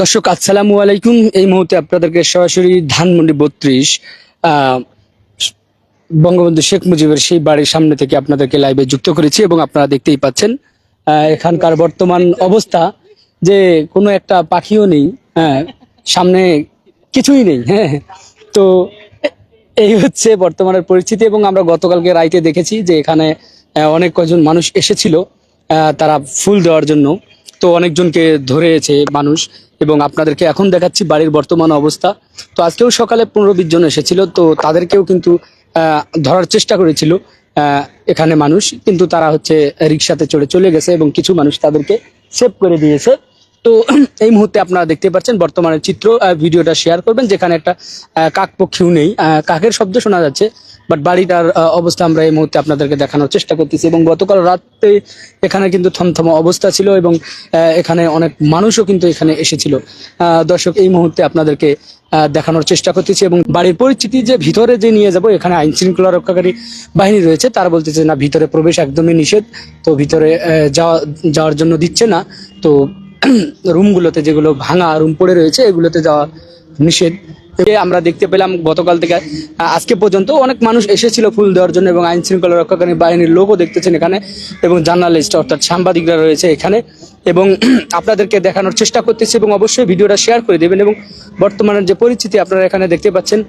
দর্শক, আসসালামু আলাইকুম। এই মুহূর্তে আপনাদেরকে সরাসরি ধানমন্ডি বত্রিশ বঙ্গবন্ধু শেখ মুজিবের সেই বাড়ির সামনে থেকে আপনাদেরকে লাইভে যুক্ত করেছি এবং আপনারা দেখতেই পাচ্ছেন এখানকার বর্তমান অবস্থা যে কোনো একটা পাখিও নেই হ্যাঁ সামনে কিছুই নেই হ্যাঁ। তো এই হচ্ছে বর্তমানের পরিস্থিতি এবং আমরা গতকালকে রাইতে দেখেছি যে এখানে অনেক কজন মানুষ এসেছিল তারা ফুল দেওয়ার জন্য। তো অনেকজনকে ধরেছে মানুষ এবং আপনাদেরকে এখন দেখাচ্ছি বাড়ির বর্তমান অবস্থা। তো আজকেও সকালে পনেরো বিশ জন এসেছিল, তো তাদেরকেও কিন্তু ধরার চেষ্টা করেছিল এখানে মানুষ। কিন্তু তারা হচ্ছে রিক্সাতে চড়ে চলে গেছে এবং কিছু মানুষ তাদেরকে সেভ করে দিয়েছে। তো এই মুহূর্তে আপনারা দেখতে পাচ্ছেন বর্তমানে চিত্র ভিডিওটা শেয়ার করবেন যেখানে একটা আহ, কাক পক্ষীও নেই কাকের শব্দ শোনা যাচ্ছে বাট বাড়িটার অবস্থা আমরা এই মুহূর্তে আপনাদেরকে দেখানোর চেষ্টা করতেছি এবং গতকাল রাতে এখানে কিন্তু থমথম অবস্থা ছিল এবং এখানে অনেক মানুষও কিন্তু এখানে এসেছিল। দর্শক এই মুহূর্তে আপনাদেরকে দেখানোর চেষ্টা করতেছি এবং বাড়ির পরিস্থিতি যে ভিতরে যে নিয়ে যাব এখানে আইন শৃঙ্খলা রক্ষাকারী বাহিনী রয়েছে তারা বলতেছে না ভিতরে প্রবেশ একদমই নিষেধ তো ভিতরে যাওয়া যাওয়ার জন্য দিচ্ছে না। তো রুমগুলোতে যেগুলো ভাঙা রুম পড়ে রয়েছে, এগুলোতে যাওয়া নিষেধ। আমরা দেখতে পেলাম গতকাল থেকে আজকে পর্যন্ত অনেক মানুষ এসেছিল ফুল দেওয়ার জন্য এবং আইন শৃঙ্খলা রক্ষাকারী বাহিনীর লোকও দেখতেছেন এখানে এবং জার্নালিস্ট অর্থাৎ সাংবাদিকরা রয়েছে এখানে। এবং আপনাদেরকে দেখানোর চেষ্টা করতেছি এবং অবশ্যই ভিডিওটা শেয়ার করে দেবেন এবং বর্তমানের যে পরিস্থিতি আপনারা এখানে দেখতে পাচ্ছেন।